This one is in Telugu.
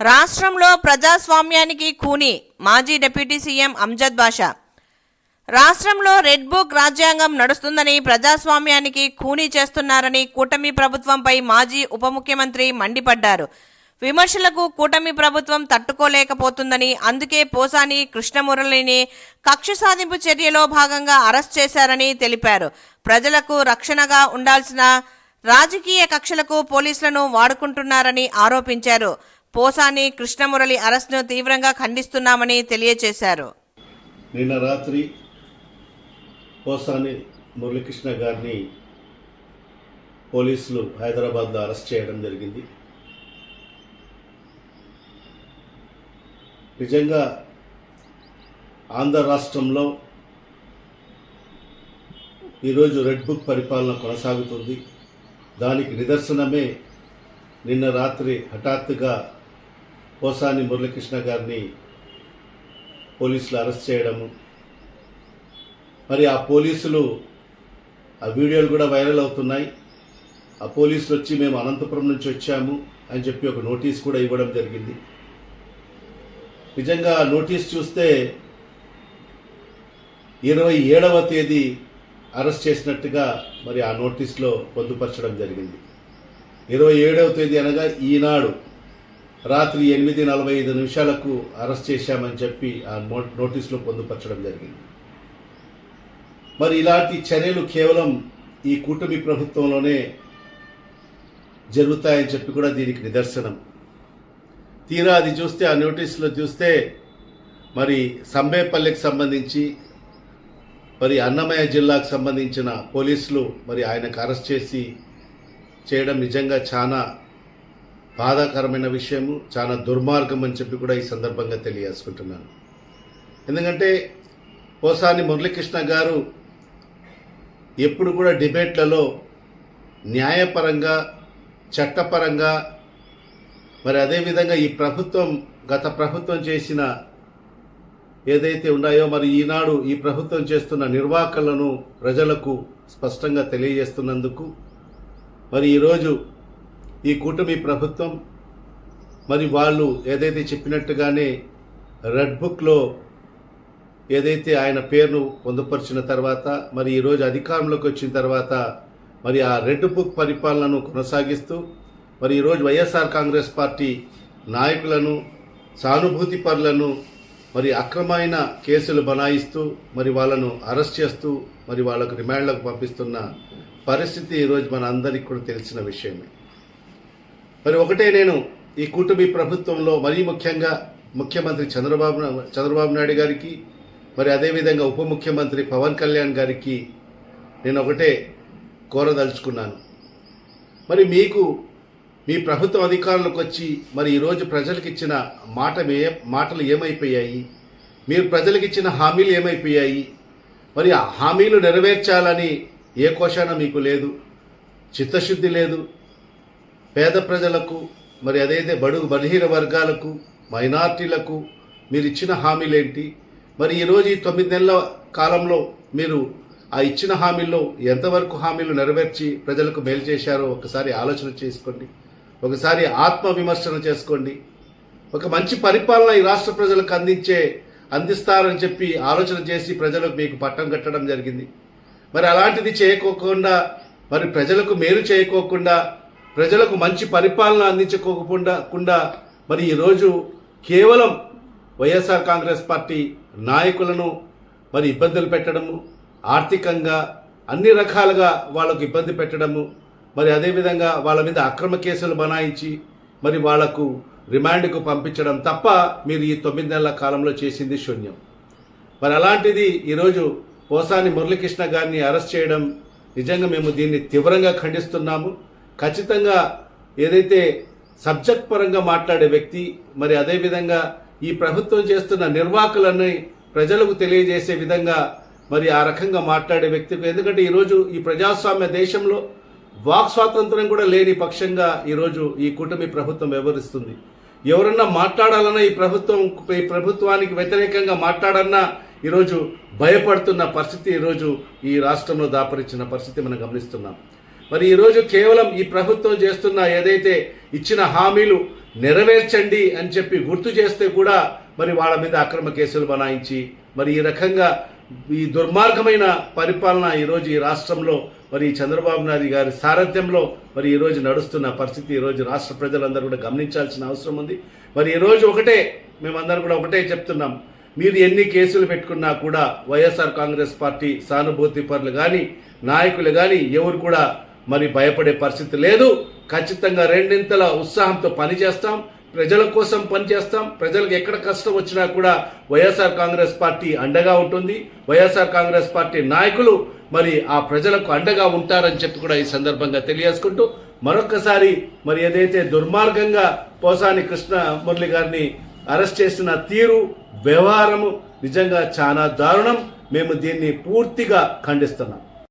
రాష్ట్రంలో ప్రజాస్వామ్యానికి కూని మాజీ డిప్యూటీ సీఎం అంజద్ బాషా. రాష్ట్రంలో రెడ్ బుక్ రాజ్యాంగం నడుస్తుందని ప్రజాస్వామ్యానికి కూనీ చేస్తున్నారని కూటమి ప్రభుత్వంపై మాజీ ఉప ముఖ్యమంత్రి మండిపడ్డారు. విమర్శలకు కూటమి ప్రభుత్వం తట్టుకోలేకపోతుందని అందుకే పోసాని కృష్ణమురళిని కక్ష సాధింపు చర్యలో భాగంగా అరెస్ట్ చేశారని తెలిపారు. ప్రజలకు రక్షణగా ఉండాల్సిన రాజకీయ కక్షలకు పోలీసులను వాడుకుంటున్నారని ఆరోపించారు. పోసాని కృష్ణమురళి అరెస్ట్ను తీవ్రంగా ఖండిస్తున్నామని తెలియజేశారు. నిన్న రాత్రి పోసాని మురళీకృష్ణ గారిని పోలీసులు హైదరాబాద్లో అరెస్ట్ చేయడం జరిగింది. నిజంగా ఆంధ్ర రాష్ట్రంలో ఈరోజు రెడ్ బుక్ పరిపాలన కొనసాగుతుంది. దానికి నిదర్శనమే నిన్న రాత్రి హఠాత్తుగా పోసాని మురళీకృష్ణ గారిని పోలీసులు అరెస్ట్ చేయడము మరి ఆ పోలీసులు ఆ వీడియోలు కూడా వైరల్ అవుతున్నాయి. ఆ పోలీసులు వచ్చి మేము అనంతపురం నుంచి వచ్చాము అని చెప్పి ఒక నోటీస్ కూడా ఇవ్వడం జరిగింది. నిజంగా నోటీస్ చూస్తే ఇరవై ఏడవ తేదీ అరెస్ట్ చేసినట్టుగా మరి ఆ నోటీస్లో పొందుపరచడం జరిగింది. ఇరవై ఏడవ తేదీ అనగా ఈనాడు రాత్రి ఎనిమిది నలభై ఐదు నిమిషాలకు అరెస్ట్ చేశామని చెప్పి ఆ నోటీసులో పొందుపరచడం జరిగింది. మరి ఇలాంటి చర్యలు కేవలం ఈ కూటమి ప్రభుత్వంలోనే జరుగుతాయని చెప్పి కూడా దీనికి నిదర్శనం. తీరా అది చూస్తే ఆ నోటీసులో చూస్తే మరి సంబేపల్లికి సంబంధించి మరి అన్నమయ్య జిల్లాకు సంబంధించిన పోలీసులు మరి ఆయనకు అరెస్ట్ చేసి చేయడం నిజంగా చాలా బాధాకరమైన విషయము చాలా దుర్మార్గం అని చెప్పి కూడా ఈ సందర్భంగా తెలియజేసుకుంటున్నాను. ఎందుకంటే పోసాని మురళీకృష్ణ గారు ఎప్పుడు కూడా డిబేట్లలో న్యాయపరంగా చట్టపరంగా మరి అదేవిధంగా ఈ ప్రభుత్వం గత ప్రభుత్వం చేసిన ఏదైతే ఉన్నాయో మరి ఈనాడు ఈ ప్రభుత్వం చేస్తున్న నిర్వాహకులను ప్రజలకు స్పష్టంగా తెలియజేస్తున్నందుకు మరి ఈరోజు ఈ కూటమి ప్రభుత్వం మరి వాళ్ళు ఏదైతే చెప్పినట్టుగానే రెడ్ బుక్లో ఏదైతే ఆయన పేరును పొందుపరిచిన తర్వాత మరి ఈరోజు అధికారంలోకి వచ్చిన తర్వాత మరి ఆ రెడ్ బుక్ పరిపాలనను కొనసాగిస్తూ మరి ఈరోజు వైఎస్ఆర్ కాంగ్రెస్ పార్టీ నాయకులను సానుభూతి పరులను మరి అక్రమైన కేసులు బనాయిస్తూ మరి వాళ్ళను అరెస్ట్ చేస్తూ మరి వాళ్ళకు రిమాండ్లకు పంపిస్తున్న పరిస్థితి ఈరోజు మన అందరికీ కూడా తెలిసిన విషయమే. మరి ఒకటే నేను ఈ కూటమి ప్రభుత్వంలో మరీ ముఖ్యంగా ముఖ్యమంత్రి చంద్రబాబు చంద్రబాబు నాయుడు గారికి మరి అదేవిధంగా ఉప ముఖ్యమంత్రి పవన్ కళ్యాణ్ గారికి నేను ఒకటే కోరదలుచుకున్నాను. మరి మీకు మీ ప్రభుత్వ అధికారులకు వచ్చి మరి ఈరోజు ప్రజలకు ఇచ్చిన మాట మే మాటలు ఏమైపోయాయి? మీరు ప్రజలకు ఇచ్చిన హామీలు ఏమైపోయాయి? మరి ఆ హామీలు నెరవేర్చాలని ఏ కోశాన మీకు లేదు? చిత్తశుద్ధి లేదు? పేద ప్రజలకు మరి అదైతే బడుగు బలహీన వర్గాలకు మైనార్టీలకు మీరు ఇచ్చిన హామీలేంటి? మరి ఈరోజు ఈ తొమ్మిది నెలల కాలంలో మీరు ఆ ఇచ్చిన హామీల్లో ఎంతవరకు హామీలు నెరవేర్చి ప్రజలకు మేలు చేశారో ఒకసారి ఆలోచన చేసుకోండి. ఒకసారి ఆత్మ విమర్శన చేసుకోండి. ఒక మంచి పరిపాలన ఈ రాష్ట్ర ప్రజలకు అందించే అందిస్తారని చెప్పి ఆలోచన చేసి ప్రజలకు మీకు పట్టం కట్టడం జరిగింది. మరి అలాంటిది చేయకోకుండా మరి ప్రజలకు మేలు చేయకోకుండా ప్రజలకు మంచి పరిపాలన అందించుకోకుండా కుండా మరి ఈరోజు కేవలం వైఎస్ఆర్ కాంగ్రెస్ పార్టీ నాయకులను మరి ఇబ్బందులు పెట్టడము ఆర్థికంగా అన్ని రకాలుగా వాళ్ళకు ఇబ్బంది పెట్టడము మరి అదేవిధంగా వాళ్ళ మీద అక్రమ కేసులు బనాయించి మరి వాళ్ళకు రిమాండ్కు పంపించడం తప్ప మీరు ఈ తొమ్మిది నెలల కాలంలో చేసింది శూన్యం. మరి అలాంటిది ఈరోజు పోసాని మురళీకృష్ణ గారిని అరెస్ట్ చేయడం నిజంగా మేము దీన్ని తీవ్రంగా ఖండిస్తున్నాము. ఖచ్చితంగా ఏదైతే సబ్జెక్ట్ పరంగా మాట్లాడే వ్యక్తి మరి అదేవిధంగా ఈ ప్రభుత్వం చేస్తున్న నిర్వాహకులని ప్రజలకు తెలియజేసే విధంగా మరి ఆ రకంగా మాట్లాడే వ్యక్తికి ఎందుకంటే ఈరోజు ఈ ప్రజాస్వామ్య దేశంలో వాక్ స్వాతంత్రం కూడా లేని పక్షంగా ఈరోజు ఈ కూటమి ప్రభుత్వం వ్యవహరిస్తుంది. ఎవరన్నా మాట్లాడాలన్నా ఈ ప్రభుత్వం ఈ ప్రభుత్వానికి వ్యతిరేకంగా మాట్లాడన్నా ఈరోజు భయపడుతున్న పరిస్థితి ఈరోజు ఈ రాష్ట్రంలో దాపరించిన పరిస్థితి మనం గమనిస్తున్నాం. మరి ఈరోజు కేవలం ఈ ప్రభుత్వం చేస్తున్న ఏదైతే ఇచ్చిన హామీలు నెరవేర్చండి అని చెప్పి గుర్తు చేస్తే కూడా మరి వాళ్ళ మీద అక్రమ కేసులు బనాయించి మరి ఈ రకంగా ఈ దుర్మార్గమైన పరిపాలన ఈరోజు ఈ రాష్ట్రంలో మరి చంద్రబాబు నాయుడు గారి సారథ్యంలో మరి ఈరోజు నడుస్తున్న పరిస్థితి ఈరోజు రాష్ట్ర ప్రజలందరూ కూడా గమనించాల్సిన అవసరం ఉంది. మరి ఈరోజు ఒకటే మేమందరం కూడా ఒకటే చెప్తున్నాం. మీరు ఎన్ని కేసులు పెట్టుకున్నా కూడా వైఎస్ఆర్ కాంగ్రెస్ పార్టీ సానుభూతి పరులు కానీ నాయకులు కానీ ఎవరు కూడా మరి భయపడే పరిస్థితి లేదు. ఖచ్చితంగా రెండింతల ఉత్సాహంతో పనిచేస్తాం. ప్రజల కోసం పనిచేస్తాం. ప్రజలకు ఎక్కడ కష్టం వచ్చినా కూడా వైఎస్ఆర్ కాంగ్రెస్ పార్టీ అండగా ఉంటుంది. వైఎస్ఆర్ కాంగ్రెస్ పార్టీ నాయకులు మరి ఆ ప్రజలకు అండగా ఉంటారని చెప్పి కూడా ఈ సందర్భంగా తెలియజేసుకుంటూ మరొకసారి మరి ఏదైతే దుర్మార్గంగా పోసాని కృష్ణ మురళి గారిని అరెస్ట్ చేసిన తీరు వ్యవహారము నిజంగా చాలా దారుణం. మేము దీన్ని పూర్తిగా ఖండిస్తున్నాం.